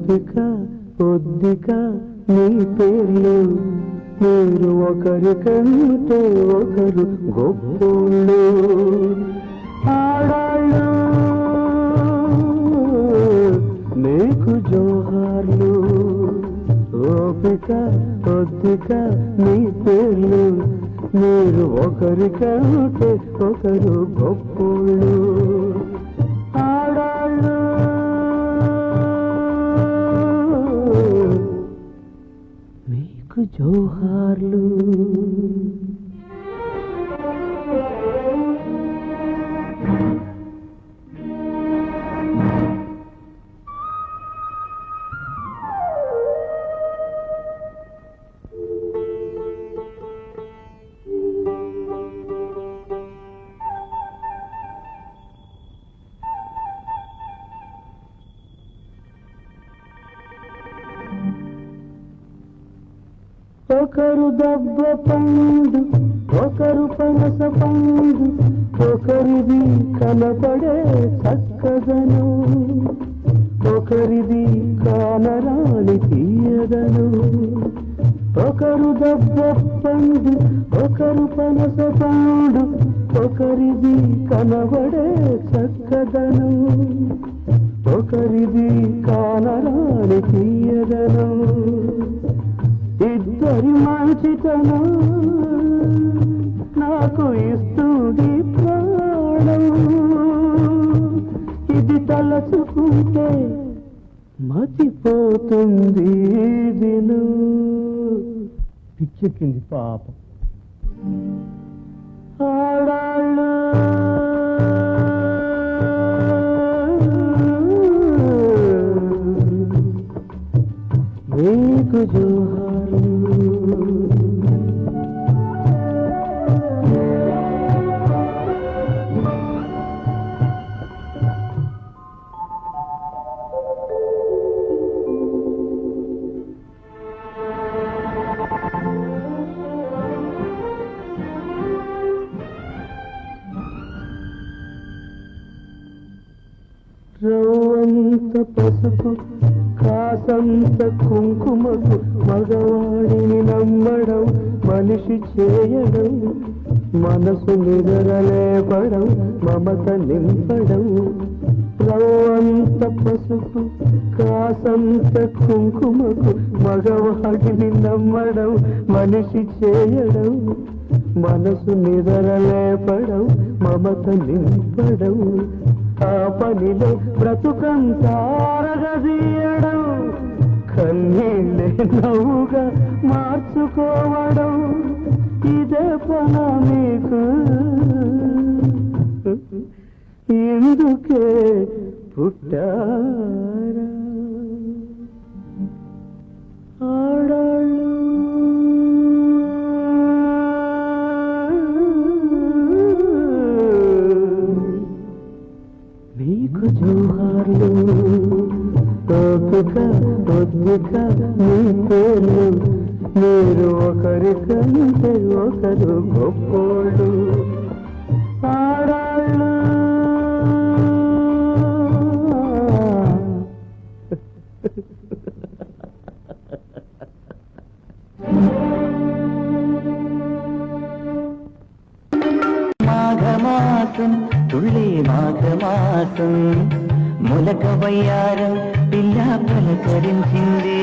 ఓపిక ఒద్దిక నీ పేర్లు మీరు ఒకరికంటే ఒకరు గొప్పోళ్ళు. ఆడాళ్ళు నీకు జోహార్లు ఓపిక కొద్దిక నీ పేర్లు మీరు ఒకరి కంటే ఒకరు గొప్పోళ్ళు. మీకు జోహార్లు ఒకరు దబ్బ పండు ఒకరు పనస పండు ఒకరిది కనపడే చక్కదను ఒకరిది కానరాని తీయదను. ఒకరు దబ్బ పండు ఒకరు పనస పండు ఒకరిది కనబడే చక్కదను ఒకరిది కానరాని తీయదను. ఇద్దరి మంచితనం నాకు ఇస్తుంది ప్రాణం. ఇది తలచుకుంటే మతిపోతుంది విను. పిచ్చెక్కింది పాపం. ఆడాళ్ళు మీకు జోహా రవ్వంత పసుపు కాసంత కుంకుమకు మగవాడిని నమ్మడం మనిషి చేయడం మనసు నిగరలేపడం మమత నింపడం. రవ్వంత పసుపు కాసంత కుంకుమకు మగవాడిని నమ్మడం మనిషి చేయడం. మనసు నిదరలేపడం మమత నింపడం. ఆ పనిలో బ్రతుకంతారగదీయడం కన్నీళ్ళే నవ్వుగా మార్చుకోవడం ఇదే పన మీకు. ఎందుకే పుట్టా? ఓపిక అద్భుత మీ పేర్లు మీరు ఒకరికంటే ఒకరు గొప్పోళ్ళు ఆడాళ్ళు మాఘమాసం తుళ్ళే మాఘమాసం ములక వయ్యారం పిల్ల పలకరించింది.